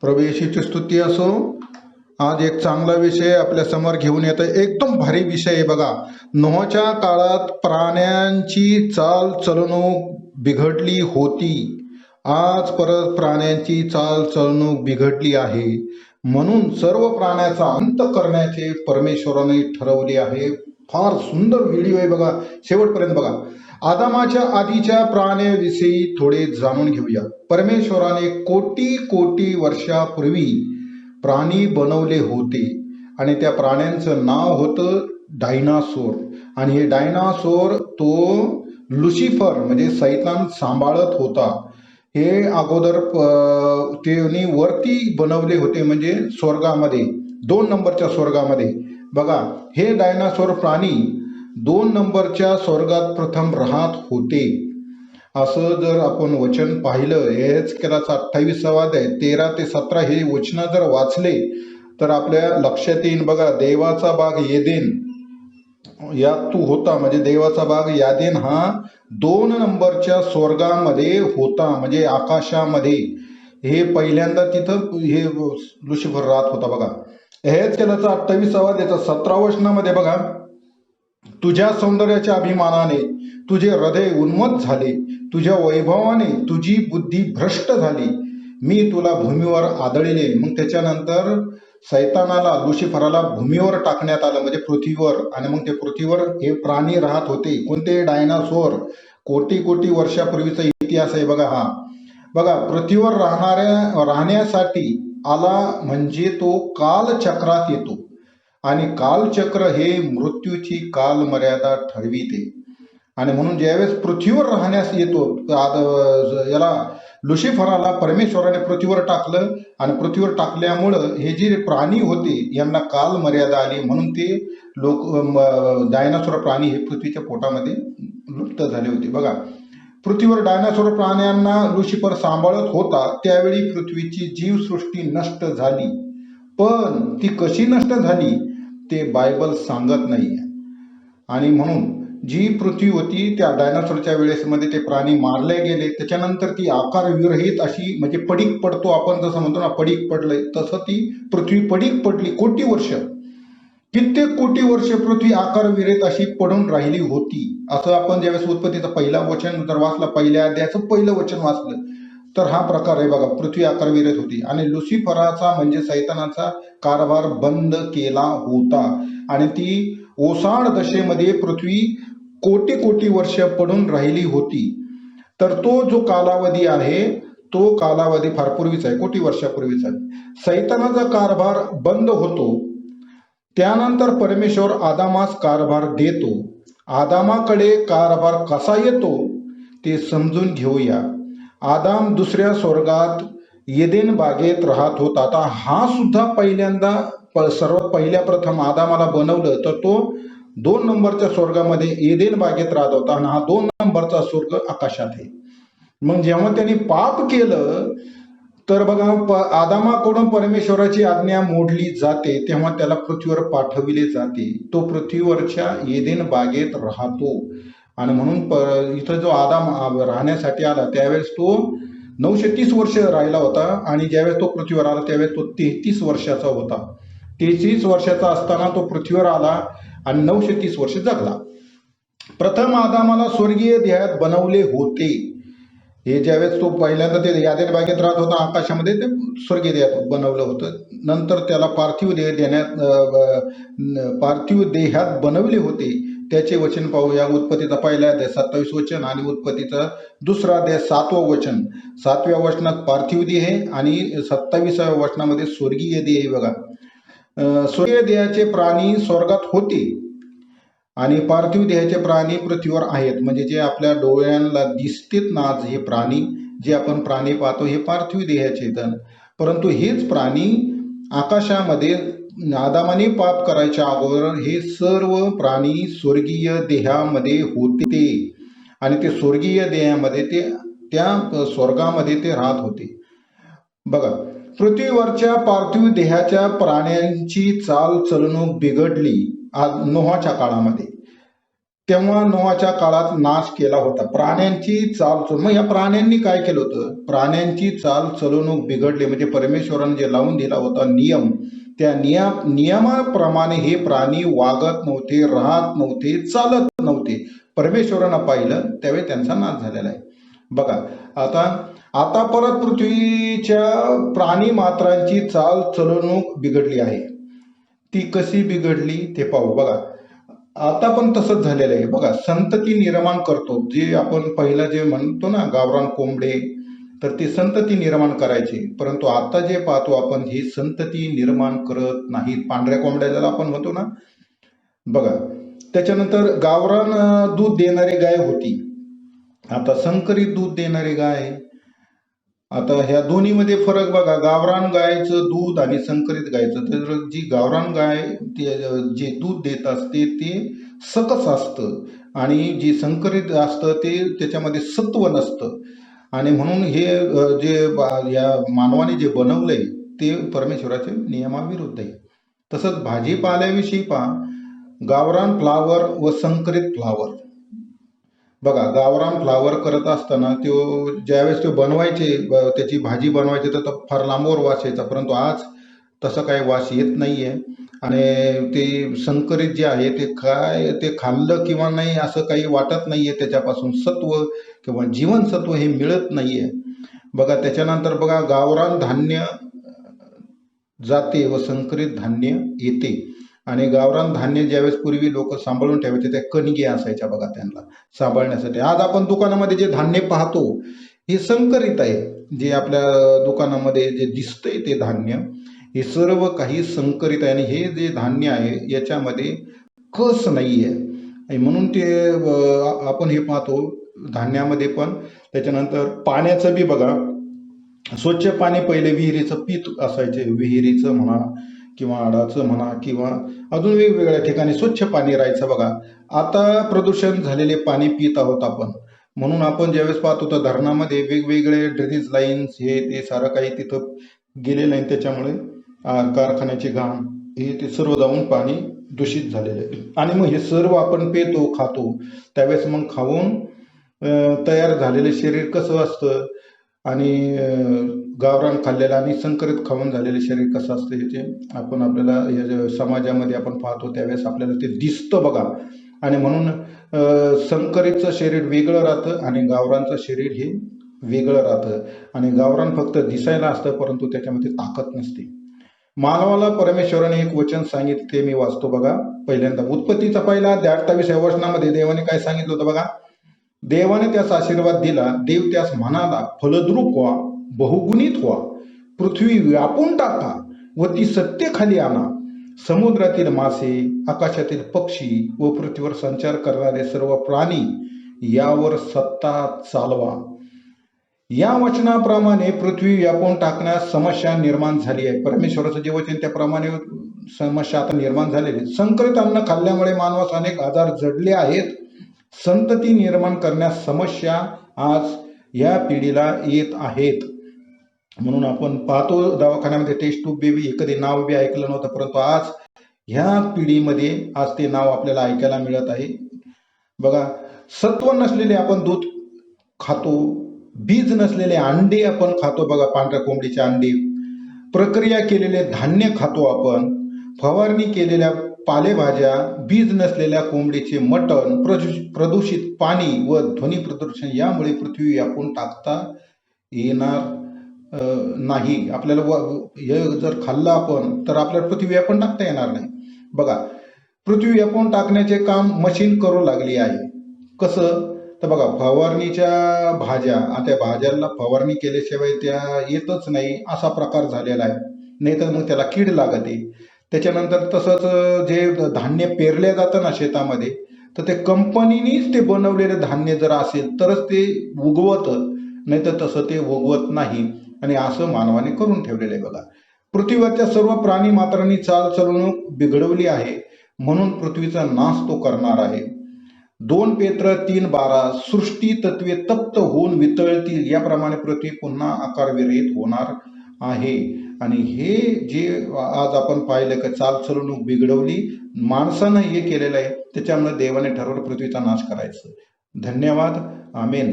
प्रवेशीची स्तुती असो आज एक चांगला विषय आपल्यासमोर घेऊन येतो एकदम भारी विषय आहे बघा. नोहाच्या काळात प्राण्यांची चाल चलणूक बिघडली होती. आज परत प्राण्यांची चाल चलणूक बिघडली आहे. म्हणून सर्व प्राण्याचा अंत करण्याचे परमेश्वराने ठरवले आहे. फार सुंदर व्हिडिओ आहे बघा शेवटपर्यंत बघा. आदामाच्या आधीच्या प्राण्याविषयी थोडे जाणून घेऊया. परमेश्वराने कोटी कोटी वर्षापूर्वी प्राणी बनवले होते. आणि त्या प्राण्यांचं नाव होतं डायनासोर. आणि हे डायनासोर तो लुसिफर म्हणजे सैतान सांभाळत होता. हे अगोदर त्यांनी वरती बनवले होते म्हणजे स्वर्गामध्ये दोन नंबरच्या स्वर्गामध्ये. बघा हे डायनासोर प्राणी दोन नंबरच्या स्वर्गात प्रथम राहत होते. असं जर आपण वचन पाहिलं हेच केलाचा अठ्ठावीसावा आहे तेरा ते सतरा हे वचन जर वाचले तर आपल्या लक्षात येईल बघा देवाचा भाग येदेन. यात तू होता म्हणजे देवाचा भाग यादेन हा दोन नंबरच्या स्वर्गामध्ये होता म्हणजे आकाशामध्ये. हे पहिल्यांदा तिथं हे लुसिफर राहत होता बघा. हेच केल्याचा अठ्ठावीसावा त्याचा सतरा वचनामध्ये बघा. तुझ्या सौंदर्याच्या अभिमानाने तुझे हृदय उन्मत्त झाले. तुझ्या वैभवाने तुझी बुद्धी भ्रष्ट झाली. मी तुला भूमीवर आदळले. मग त्याच्यानंतर सैतानाला लुशिफराला भूमीवर टाकण्यात आलं. म्हणजे पृथ्वीवर. आणि मग ते पृथ्वीवर हे प्राणी राहत होते. कोणते? डायनासोर. कोटी कोटी वर्षापूर्वीचा इतिहास आहे बघा हा. बघा पृथ्वीवर राहणाऱ्या राहण्यासाठी आला म्हणजे तो कालचक्रात येतो. आणि कालचक्र हे मृत्यूची कालमर्यादा ठरविते. आणि म्हणून ज्यावेळेस पृथ्वीवर राहण्यास येतो याला लुशिफराला परमेश्वराने पृथ्वीवर टाकलं. आणि पृथ्वीवर टाकल्यामुळं हे जे प्राणी होते यांना काल मर्यादा आली. म्हणून ते लोक डायनासोर प्राणी हे पृथ्वीच्या पोटामध्ये लुप्त झाले होते. बघा पृथ्वीवर डायनासोर प्राण्यांना लुशिफर सांभाळत होता त्यावेळी पृथ्वीची जीवसृष्टी नष्ट झाली. पण ती कशी नष्ट झाली ते बायबल सांगत नाही. आणि म्हणून जी पृथ्वी होती त्या डायनासोरच्या वेळेसमध्ये ते प्राणी मारले गेले. त्याच्यानंतर ती आकार विरहित अशी म्हणजे पडीक पडतो आपण जसं म्हणतो ना पडीक पडलंय तसं ती पृथ्वी पडीक पडली कोटी वर्ष. कित्येक कोटी वर्ष पृथ्वी आकार विरेत अशी पडून राहिली होती. असं आपण ज्यावेळेस उत्पत्तीचं पहिला वचन जर वाचलं पहिल्या अध्यायाचं पहिलं वचन वाचलं तर हा प्रकार आहे बघा पृथ्वी आकार विरेत होती. आणि लुसिफराचा म्हणजे सैतानाचा कारभार बंद केला होता. आणि ती ओसाड दशेमध्ये पृथ्वी कोटी कोटी वर्ष पडून राहिली होती. तर तो जो कालावधी आहे तो कालावधी फार पूर्वीचा आहे कोटी वर्षापूर्वीचा आहे. सैतानाचा कारभार बंद होतो. त्यानंतर परमेश्वर आदामास कारभार देतो. आदामाकडे कारभार कसा येतो? ते समजून घेऊया. आदाम दुसऱ्या स्वर्गात येदेन बागेत राहत होता. आता हा सुद्धा पहिल्यांदा प- सर्वात पहिल्या प्रथम आदामाला बनवलं तर तो दोन नंबरच्या स्वर्गामध्ये येदेन बागेत राहत होता आणि हा दोन नंबरचा स्वर्ग आकाशात आहे. मग जेव्हा त्यांनी पाप केलं तर बघा प आदामाकडून परमेश्वराची आज्ञा मोडली जाते तेव्हा त्याला पृथ्वीवर पाठविले जाते. तो पृथ्वीवरच्या येदेन बागेत राहतो. आणि म्हणून प इथं जो आदाम राहण्यासाठी आला त्यावेळेस तो नऊशे तीस वर्ष राहिला होता. आणि ज्यावेळेस तो पृथ्वीवर आला त्यावेळेस तो तेहतीस वर्षाचा होता. तेहतीस वर्षाचा असताना तो पृथ्वीवर आला आणि नऊशे तीस वर्ष जगला. प्रथम आदामाला स्वर्गीय देहात बनवले होते. हे ज्यावेळेस तो पहिल्यांदा ते यादेन बागेत राहत होता आकाशामध्ये ते स्वर्गीय देहात बनवलं होतं. नंतर त्याला पार्थिव देह देण्यात पार्थिव देहात बनवले होते. त्याचे वचन पाहूया उत्पत्तीचा पहिला अध्याय सत्तावीस वचन आणि उत्पत्तीचा दुसरा अध्याय सातवं वचन. सातव्या वचनात पार्थिव देह आणि सत्तावीसाव्या वचनामध्ये स्वर्गीय देह आहे बघा. स्वर्गीय देहाचे प्राणी स्वर्गात होते. आणि पार्थिव देहाचे प्राणी पृथ्वीवर आहेत. म्हणजे जे आपल्या डोळ्यांना दिसतेत ना हे प्राणी जे आपण प्राणी पाहतो हे पार्थिव देहाचे धन परंतु हेच प्राणी आकाशामध्ये आदामाने पाप करायच्या अगोदर हे सर्व प्राणी स्वर्गीय देहामध्ये होते. आणि ते स्वर्गीय देहामध्ये ते त्या स्वर्गामध्ये ते राहत होते. बघा पृथ्वीवरच्या पार्थिव देहाच्या प्राण्यांची चाल चलणूक बिघडली. नोहाच्या काळामध्ये. तेव्हा नोहाच्या काळात नाश केला होता. प्राण्यांची चाल चल मग या प्राण्यांनी काय केलं होतं? प्राण्यांची चाल चलवणूक बिघडली. म्हणजे परमेश्वरानं जे लावून दिला होता नियम त्या नियम नियमाप्रमाणे हे प्राणी वागत नव्हते राहत नव्हते चालत नव्हते. परमेश्वरानं पाहिलं त्यावेळी त्यांचा नाश झालेला आहे. बघा आता आता परत पृथ्वीच्या प्राणी मात्रांची चाल चलवणूक बिघडली आहे. ती कशी बिघडली ते पाहू. बघा आता पण तसंच झालेलं आहे. बघा संतती निर्माण करतो. जे आपण पहिलं जे म्हणतो ना गावरान कोंबडे तर ती संतती निर्माण करायची. परंतु आता जे पाहतो आपण ही संतती निर्माण करत नाहीत. पांढऱ्या कोंबड्या ज्याला आपण म्हणतो ना. बघा त्याच्यानंतर गावरान दूध देणारी गाय होती. आता संकरित दूध देणारी गाय आता ह्या दोन्हीमध्ये फरक बघा गावरान गायचं दूध आणि संकरित गायचं. तर जी गावरान गाय ते जे दूध देत असते ते सकस असतं. आणि जी संकरित असतं ते त्याच्यामध्ये सत्व नसतं. आणि म्हणून हे जे या मानवाने जे बनवलंय ते परमेश्वराच्या नियमाविरुद्ध आहे. तसंच भाजीपाल्याविषयी पहा. गावरान फ्लावर व संकरित फ्लावर. बघा गावरान फ्लावर करत असताना तो ज्यावेळेस ते बनवायचे त्याची भाजी बनवायची तर तो फार लांबवर वास यायचा. परंतु आज तसं काही वास येत नाही आहे आणि ते संकरित जे आहे ते काय ते खाल्लं किंवा नाही असं काही वाटत नाही आहे त्याच्यापासून सत्व किंवा जीवनसत्व हे मिळत नाही आहे बघा त्याच्यानंतर बघा गावरान धान्य जाते व संकरित धान्य येते. आणि गावरान धान्य ज्यावेळेस पूर्वी लोक सांभाळून ठेवायचे त्या कणगी असायच्या बघा त्यांना सांभाळण्यासाठी. आज आपण दुकानामध्ये जे धान्य पाहतो हे संकरित आहे. जे आपल्या दुकानामध्ये जे दिसतंय ते धान्य हे सर्व काही संकरित आहे. आणि हे जे धान्य आहे याच्यामध्ये कस नाही आहे म्हणून ते आपण हे पाहतो धान्यामध्ये पण. त्याच्यानंतर पाण्याचं बी बघा. स्वच्छ पाणी पहिले विहिरीचं पीत असायचे. विहिरीचं म्हणा किंवा आडाचं म्हणा किंवा अजून वेगवेगळ्या ठिकाणी स्वच्छ पाणी राहायचं बघा. आता प्रदूषण झालेले पाणी पित आहोत आपण. म्हणून आपण ज्यावेळेस पाहतो तर धरणामध्ये वेगवेगळे ड्रेनेज लाईन्स हे ते सारं काही तिथं गेलेलं आहे. त्याच्यामुळे कारखान्याचे घाम घाण हे ते सर्व जाऊन पाणी दूषित झालेले आहे. आणि मग हे सर्व आपण पितो खातो. त्यावेळेस मग खाऊन तयार झालेले शरीर कसं असतं? आणि गावरान खाल्लेलं आणि संकरित खाऊन झालेलं शरीर कसं असतं हे ते आपण आपल्याला या समाजामध्ये आपण पाहतो त्यावेळेस आपल्याला ते दिसतं बघा. आणि म्हणून संकरितचं शरीर वेगळं राहतं आणि गावरानचं शरीर हे वेगळं राहतं. आणि गावरान फक्त दिसायला असतं परंतु त्याच्यामध्ये ताकद नसते. मानवाला परमेश्वराने एक वचन सांगितले ते मी वाचतो बघा. पहिल्यांदा उत्पत्तीचा पहिला अध्याय अठ्ठावीसव्या वचनामध्ये देवाने काय सांगितलं होतं बघा? देवाने त्यास आशीर्वाद दिला देव त्यास म्हणाला फलद्रूप व्हा बहुगुणित व्हा पृथ्वी व्यापून टाका व ती सत्य खाली आणा. समुद्रातील मासे आकाशातील पक्षी व पृथ्वीवर संचार करणारे सर्व प्राणी यावर सत्ता चालवा. या वचनाप्रमाणे पृथ्वी व्यापून टाकण्यास समस्या निर्माण झाली आहे. परमेश्वराचं जे वचन त्याप्रमाणे समस्या आता निर्माण झालेली आहे. संकरित अन्न खाल्ल्यामुळे मानवास अनेक आजार जडले आहेत. संतती निर्माण करण्यास समस्या आज या पिढीला येत आहेत. म्हणून आपण पाहतो दवाखान्यामध्ये टेस्ट टू बेबी हे कधी नाव बी ऐकलं नव्हतं परंतु आज ह्या पिढीमध्ये आज ते नाव आपल्याला ऐकायला मिळत आहे. बघा सत्व नसलेले आपण दूध खातो बीज नसलेले अंडे आपण खातो बघा पांढऱ्या कोंबडीचे अंडे. प्रक्रिया केलेले धान्य खातो आपण फवारणी केलेल्या पालेभाज्या बीज नसलेल्या कोंबडीचे मटण प्रदूष- प्रदूषित पाणी व ध्वनी प्रदूषण यामुळे पृथ्वी व्यापून टाकता येणार नाही. आपल्याला व- हे जर खाल्लं आपण तर आपल्याला पृथ्वी व्यापून टाकता येणार नाही. बघा पृथ्वी व्यापून टाकण्याचे काम मशीन करू लागली आहे. कसं? तर बघा फवारणीच्या भाज्या आता भाज्यांना फवारणी केल्याशिवाय त्या येतच नाही असा प्रकार झालेला आहे. नाही तर मग त्याला कीड लागते. त्याच्यानंतर तसंच जे धान्य पेरले जातं ना शेतामध्ये तर ते कंपनीनीच ते बनवलेलं धान्य जर असेल तरच ते उगवतं. नाही तर तसं ते उगवत नाही. आणि असं मानवाने करून ठेवलेलं आहे बघा. पृथ्वीवरच्या सर्व प्राणी मात्रांनी चालचलवणूक बिघडवली आहे. म्हणून पृथ्वीचा नाश तो करणार आहे. दोन पेत्र तीन बारा सृष्टी तत्वे तप्त होऊन वितळतील. याप्रमाणे पृथ्वी पुन्हा आकारविरहित होणार आहे. आणि हे जे आज आपण पाहिलं का चालचलवणूक बिघडवली माणसानं हे केलेलं आहे त्याच्यामुळे देवाने ठरवलं पृथ्वीचा नाश करायचं. धन्यवाद. आमेन.